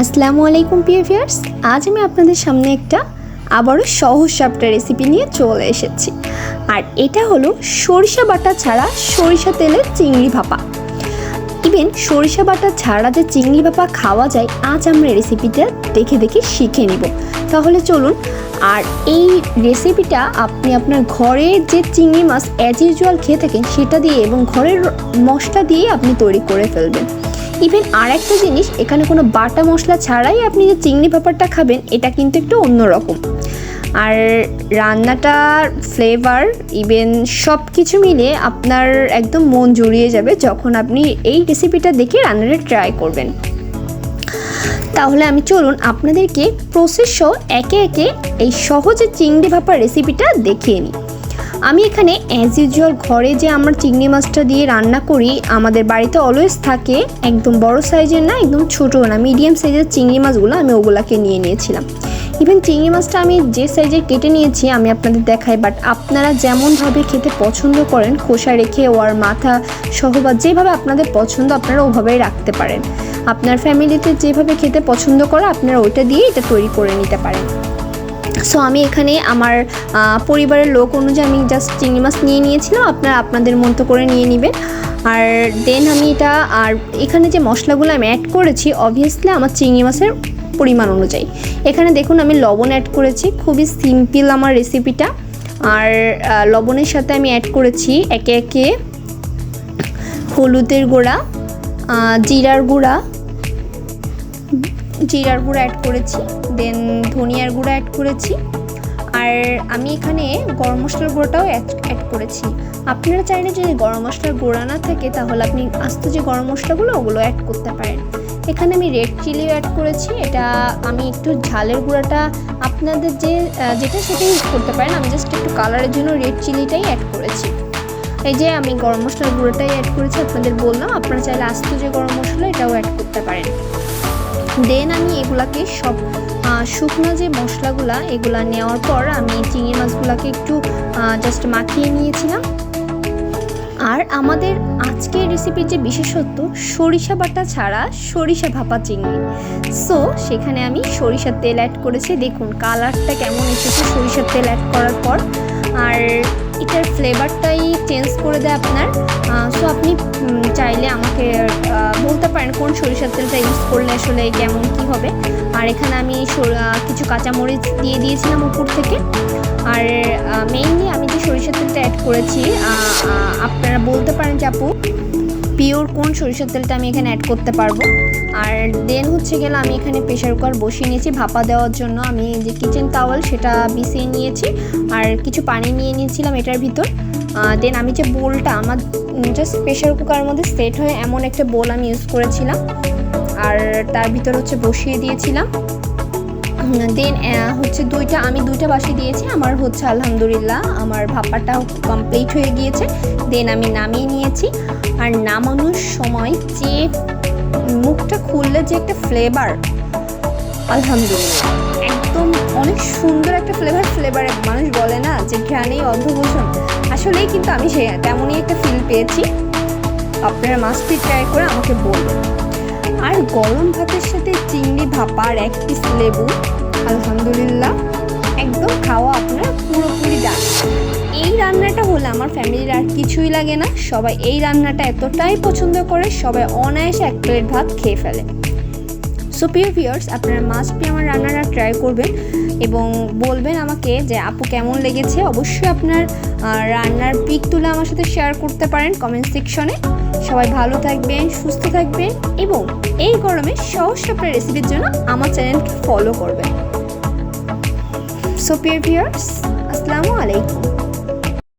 আসসালামু আলাইকুম, প্রিয় ভিউয়ার্স। আজ আমি আপনাদের সামনে একটা আবারও সহজ সাপটা রেসিপি নিয়ে চলে এসেছি। আর এটা হলো সরিষা বাটা ছাড়া সরিষা তেলের চিংড়ি ভাপা। ইভেন সরিষা বাটা ছাড়া যে চিংড়ি ভাপা খাওয়া যায়, আজ আমরা রেসিপিটা দেখে দেখে শিখে নিব। তাহলে চলুন, আর এই রেসিপিটা আপনি আপনার ঘরের যে চিংড়ি মাছ অ্যাজ ইউজুয়াল খেয়ে থাকেন, সেটা দিয়ে এবং ঘরের মশলা দিয়ে আপনি তৈরি করে ফেলবেন। ইভেন আর একটা জিনিস, এখানে কোনো বাটা মশলা ছাড়াই আপনি যে চিংড়ি ব্যাপারটা খাবেন, এটা কিন্তু একটু অন্যরকম। আর রান্নাটার ফ্লেভার ইভেন সব কিছু মিলে আপনার একদম মন জুড়িয়ে যাবে যখন আপনি এই রেসিপিটা দেখে রান্নাটা ট্রাই করবেন। তাহলে আমি চলুন আপনাদেরকে প্রসেসও একে একে এই সহজে চিংড়ি ভাপার রেসিপিটা দেখিয়ে নিই। আমি এখানে অ্যাজ ইউজুয়াল ঘরে যে আমার চিংড়ি মাছটা দিয়ে রান্না করি, আমাদের বাড়িতে অলওয়েজ থাকে একদম বড় সাইজের না, একদম ছোটো না মিডিয়াম সাইজের চিংড়ি মাছগুলো আমি ওগুলাকে নিয়ে নিয়েছিলাম। ইভেন চিংড়ি মাছটা আমি যে সাইজে কেটে নিয়েছি, আমি আপনাদের দেখাই বাট আপনারা যেমনভাবে খেতে পছন্দ করেন খোসা রেখে, ওর মাথা সহ বা যেভাবে আপনাদের পছন্দ, আপনারা ওভাবেই রাখতে পারেন। আপনার ফ্যামিলিতে যেভাবে খেতে পছন্দ করে, আপনারা ওইটা দিয়ে এটা তৈরি করে নিতে পারেন। সো আমি এখানে আমার পরিবারের লোক অনুযায়ী আমি জাস্ট চিংড়ি মাছ নিয়ে নিয়েছিলাম। আপনারা আপনাদের মতো করে নিয়ে নেবেন। আর দেন আমি এটা, আর এখানে যে মশলাগুলো আমি অ্যাড করেছি অবভিয়াসলি আমার চিংড়ি মাছের পরিমাণ অনুযায়ী। এখানে দেখুন আমি লবণ অ্যাড করেছি, খুবই সিম্পল আমার রেসিপিটা আর লবণের সাথে আমি অ্যাড করেছি একে একে হলুদের গুঁড়া জিরার গুঁড়া জিরার গুঁড়া অ্যাড করেছি দেন ধনিয়ার গুঁড়া অ্যাড করেছি, আর আমি এখানে গরম মশলার গুঁড়োটাও অ্যাড করেছি। আপনারা চাইলে যদি গরম মশলার গুঁড়া না থাকে, তাহলে আপনি আস্ত যে গরম মশলাগুলো, ওগুলো অ্যাড করতে পারেন। এখানে আমি রেড চিলিও অ্যাড করেছি, এটা আমি একটু ঝালের গুঁড়াটা আপনাদের যে যেটা সেটা ইউজ করতে পারেন। আমি জাস্ট একটু কালারের জন্য রেড চিলিটাই অ্যাড করেছি। এই যে আমি গরম মশলার গুঁড়োটাই অ্যাড করেছি, আপনাদের বললাম, আপনারা চাইলে আস্ত যে গরম মশলা, এটাও অ্যাড করতে পারেন। দেন আমি এগুলাকে সব শুকনো যে মশলাগুলা, এগুলা নেওয়ার পর আমি চিংড়ি মাছগুলোকে একটু জাস্ট মাখিয়ে নিয়েছিলাম। আর আমাদের আজকের রেসিপির যে বিশেষত্ব, সরিষা বাটা ছাড়া সরিষা ভাপা চিংড়ি। সো সেখানে আমি সরিষার তেল অ্যাড করেছি। দেখুন কালারটা কেমন এসেছে সরিষার তেল অ্যাড করার পর। আর এটার ফ্লেভারটাই চেঞ্জ করে দেয় আপনার। সো আপনি চাইলে আমাকে বলতে পারেন কোন সরিষার তেলটা ইউজ করলে আসলে কেমন কী হবে। আর এখানে আমি কিছু কাঁচামরিচ দিয়ে দিয়েছিলাম উপর থেকে। আর মেইনলি আমি যে সরিষার তেলটা অ্যাড করেছি আপনারা বলতে পারেন যে আপু পিওর কোন সরিষার তেলটা আমি এখানে অ্যাড করতে পারব? আর দেন হচ্ছে গেলে আমি এখানে প্রেশার কুকার বসিয়ে নিয়েছি, ভাপা দেওয়ার জন্য। আমি যে কিচেন টাওয়াল সেটা বিছিয়ে নিয়েছি, আর কিছু পানি নিয়ে নিয়েছিলাম এটার ভিতর। দেন আমি যে বোলটা, আমার জাস্ট প্রেশার কুকারের মধ্যে সেট হয়ে এমন একটা বোল আমি ইউজ করেছিলাম। আর তার ভিতর হচ্ছে বসিয়ে দিয়েছিলাম। দেন হচ্ছে দুইটা, আমি দুইটা বাসি দিয়েছি, আমার হচ্ছে আলহামদুলিল্লাহ, আমার ভাপাটা কমপ্লিট হয়ে গিয়েছে। দেন আমি নামিয়ে নিয়েছি। আর নামানোর সময় যে মুখটা খুললে যে একটা ফ্লেভার আলহামদুলিল্লাহ। একদম অনেক সুন্দর একটা ফ্লেভার ফ্লেভার মানুষ বলে না যে ঘ্রাণেই অর্ধভূষণ আসলেই কিন্তু আমি সে তেমনই একটা ফিল পেয়েছি। আপনারা মাছটি ট্রাই করে আমাকে বলবেন। আর গরম ভাতের সাথে চিংড়ি ভাপার এক পিস লেবু, আলহামদুলিল্লাহ। একদম খাওয়া আপনার আমার ফ্যামিলির আর কিছুই লাগে না। সবাই এই রান্নাটা এতটাই পছন্দ করে, সবাই অনায়াসে এক প্লেট ভাত খেয়ে ফেলে। সো প্রিয় ভিউয়ার্স আপনারা মাস্টবি আমার রান্নাটা ট্রাই করবেন এবং বলবেন আমাকে যে, আপু, কেমন লেগেছে? অবশ্যই আপনার রান্নার পিক তুলে আমার সাথে শেয়ার করতে পারেন কমেন্ট সেকশনে সবাই ভালো থাকবেন, সুস্থ থাকবেন এবং এই গরমে সহজ আপনার রেসিপির জন্য আমার চ্যানেলকে ফলো করবেন। সো প্রিয় ভিউয়ার্স আসসালামু আলাইকুম।